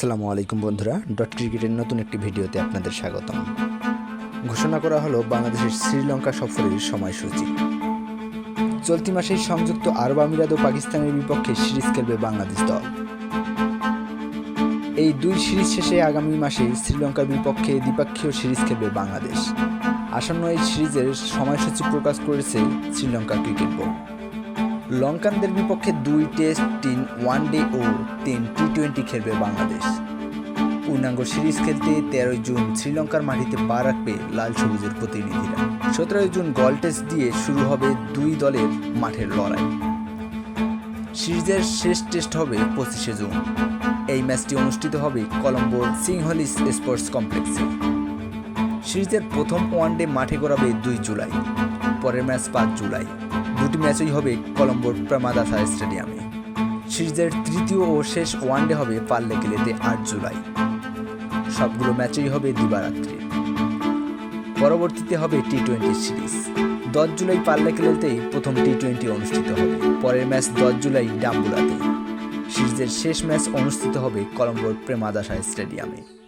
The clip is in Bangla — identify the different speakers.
Speaker 1: আসসালামু আলাইকুম বন্ধুরা, ডট ক্রিকেটের নতুন একটি ভিডিওতে আপনাদের স্বাগতম। ঘোষণা করা হলো বাংলাদেশের শ্রীলঙ্কা সফরের সময়সূচি। চলতি মাসেই সংযুক্ত আরব আমিরাত ও পাকিস্তানের বিপক্ষে সিরিজ খেলবে বাংলাদেশ দল। এই দুই সিরিজ শেষে আগামী মাসে শ্রীলঙ্কার বিপক্ষে দ্বিপাক্ষীয় সিরিজ খেলবে বাংলাদেশ। আসন্ন এই সিরিজের সময়সূচি প্রকাশ করেছে শ্রীলঙ্কা ক্রিকেট বোর্ড। লঙ্কানদের বিপক্ষে দুই টেস্ট, তিন ওয়ানডে ও তিন টি টোয়েন্টি খেলবে বাংলাদেশ। পূর্ণাঙ্গ সিরিজ খেলতে তেরোই জুন শ্রীলঙ্কার মাটিতে পা রাখবে লাল সবুজের প্রতিনিধিরা। সতেরোই জুন গল টেস্ট দিয়ে শুরু হবে দুই দলের মাঠের লড়াই। সিরিজের শেষ টেস্ট হবে পঁচিশে জুন। এই ম্যাচটি অনুষ্ঠিত হবে কলম্বোর সিংহলিস স্পোর্টস কমপ্লেক্সে। সিরিজের প্রথম ওয়ানডে মাঠে গড়াবে দুই জুলাই। পরের ম্যাচ পাঁচ জুলাই। দুটি ম্যাচই হবে কলম্বোর প্রেমাদাসা স্টেডিয়ামে। সিরিজের তৃতীয় ও শেষ ওয়ানডে হবে পাল্লে কেলেতে আট জুলাই। সবগুলো ম্যাচই হবে দিবারাত্রি। পরবর্তীতে হবে টি টোয়েন্টি সিরিজ। দশ জুলাই পাল্লে খেলতেই প্রথম টি টোয়েন্টি অনুষ্ঠিত হবে। পরের ম্যাচ দশ জুলাই ডাম্বুলাতে সিরিজের শেষ ম্যাচ অনুষ্ঠিত হবে কলম্বোর প্রেমাদাসা স্টেডিয়ামে।